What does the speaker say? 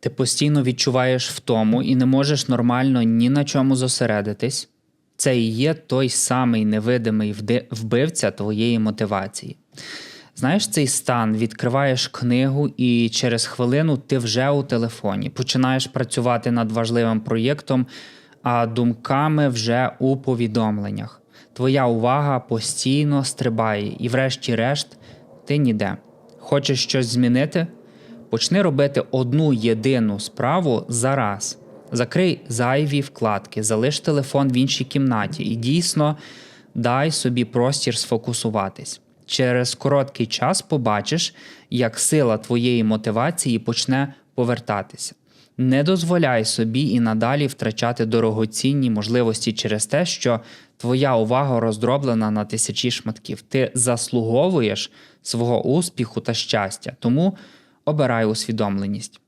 Ти постійно відчуваєш втому і не можеш нормально ні на чому зосередитись. Це і є той самий невидимий вбивця твоєї мотивації. Знаєш, цей стан відкриваєш книгу, і через хвилину ти вже у телефоні, починаєш працювати над важливим проєктом, а думками вже у повідомленнях. Твоя увага постійно стрибає, і, врешті-решт, ти ніде. Хочеш щось змінити? Почни робити одну єдину справу за раз. Закрий зайві вкладки, залиш телефон в іншій кімнаті і дійсно дай собі простір сфокусуватись. Через короткий час побачиш, як сила твоєї мотивації почне повертатися. Не дозволяй собі і надалі втрачати дорогоцінні можливості через те, що твоя увага роздроблена на тисячі шматків. Ти заслуговуєш свого успіху та щастя, тому Обираю усвідомленість.